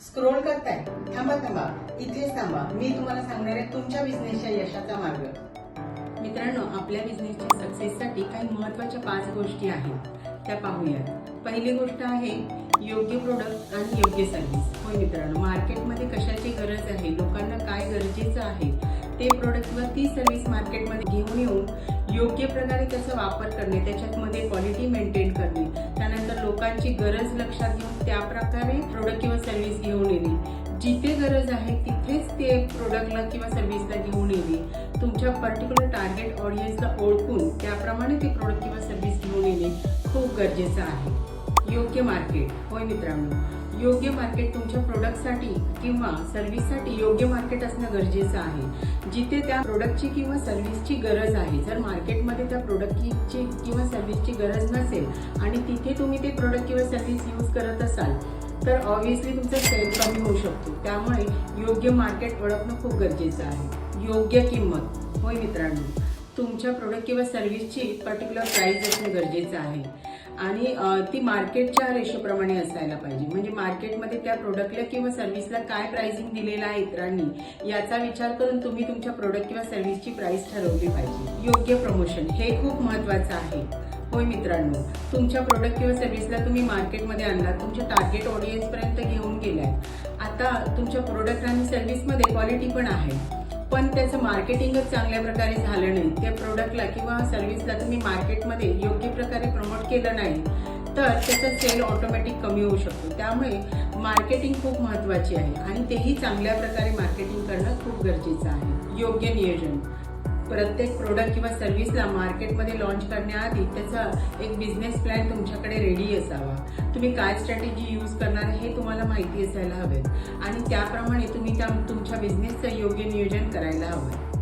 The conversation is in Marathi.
स्क्रोल करताय. थांबा थांबा. इथेच थांबा. मी तुम्हाला सांगणार आहे तुमच्या बिझनेसच्या यशाचा मार्ग. मित्रांनो आपल्या बिझनेसच्या सक्सेससाठी काही महत्त्वाच्या पाच गोष्टी आहेत. त्या पाहूयात. पहिली गोष्ट आहे योग्य प्रोडक्ट आणि योग्य सर्व्हिस होय मित्रांनो मार्केटमध्ये कशाची गरज आहे? लोकांना काय गरजेचं आहे? ते प्रोडक्ट ती सर्व्हिस मार्केटमध्ये घेऊन येऊन योग्य प्रकारे त्याचा वापर करणे त्याच्यामध्ये क्वालिटी मेंटेन करणे. त्यानंतर लोकांची गरज लक्षात घेऊन त्या प्रकारे प्रोडक्ट किंवा सर्व्हिस घेऊन येणे. जिथे गरज आहे तिथेच ते प्रोडक्टला किंवा सर्व्हिसला घेऊन येणे. तुमच्या पर्टिक्युलर टार्गेट ऑडियन्सला ओळखून त्याप्रमाणे ते प्रोडक्ट किंवा सर्व्हिस घेऊन येणे खूप गरजेचं आहे. योग्य मार्केट होय मित्रांनो? योग्य मार्केट तुमच्या प्रोडक्टसाठी किंवा सर्व्हिससाठी योग्य मार्केट असणं गरजेचं आहे. जिथे त्या प्रोडक्टची किंवा सर्व्हिसची गरज आहे. जर मार्केटमध्ये त्या प्रोडक्टची किंवा सर्व्हिसची गरज नसेल आणि तिथे तुम्ही ते प्रोडक्ट किंवा सर्व्हिस यूज करत असाल तर ऑब्व्हियसली तुमचा सेल कमी होऊ शकतो. त्यामुळे योग्य मार्केट ओळखणं खूप गरजेचं आहे. योग्य किंमत. होय मित्रांनो? तुमच्या प्रोडक्ट किंवा सर्व्हिसची पर्टिक्युलर प्राईज असणं गरजेचं आहे. आणि ती मार्केटच्या रेशोप्रमाणे असायला पाहिजे. म्हणजे मार्केटमध्ये त्या प्रोडक्टला किंवा सर्व्हिसला काय प्राइसिंग दिलेला आहे इतरांनी याचा विचार करून तुम्ही तुमच्या प्रोडक्ट किंवा सर्व्हिसची प्राइस ठरवली पाहिजे. योग्य प्रमोशन हे खूप महत्वाचं आहे. होय मित्रांनो तुमच्या प्रोडक्ट किंवा सर्व्हिसला तुम्ही मार्केटमध्ये आणला तुमच्या टार्गेट ऑडियन्सपर्यंत घेऊन गेलाय आता तुमच्या प्रोडक्ट आणि सर्व्हिसमध्ये क्वालिटी पण आहे. पण त्याचं मार्केटिंगच चांगल्या प्रकारे झालं नाही. त्या प्रोडक्टला किंवा सर्व्हिसला तुम्ही मार्केटमध्ये योग्य प्रकारे प्रमोट केलं नाही तर त्याचा सेल ऑटोमॅटिक कमी होऊ शकतो. त्यामुळे मार्केटिंग खूप महत्त्वाची आहे आणि तेही चांगल्या प्रकारे मार्केटिंग करणं खूप गरजेचं आहे. योग्य नियोजन. प्रत्येक प्रोडक्ट किंवा सर्व्हिसला मार्केटमध्ये लॉन्च करण्याआधी त्याचा एक बिझनेस प्लॅन तुमच्याकडे रेडी असावा. तुम्ही काय स्ट्रॅटेजी यूज करणार हे तुम्हाला माहिती असायला हवे. आणि त्याप्रमाणे तुम्ही त्या तुमच्या बिझनेसचं योग्य नियोजन करायला हवं.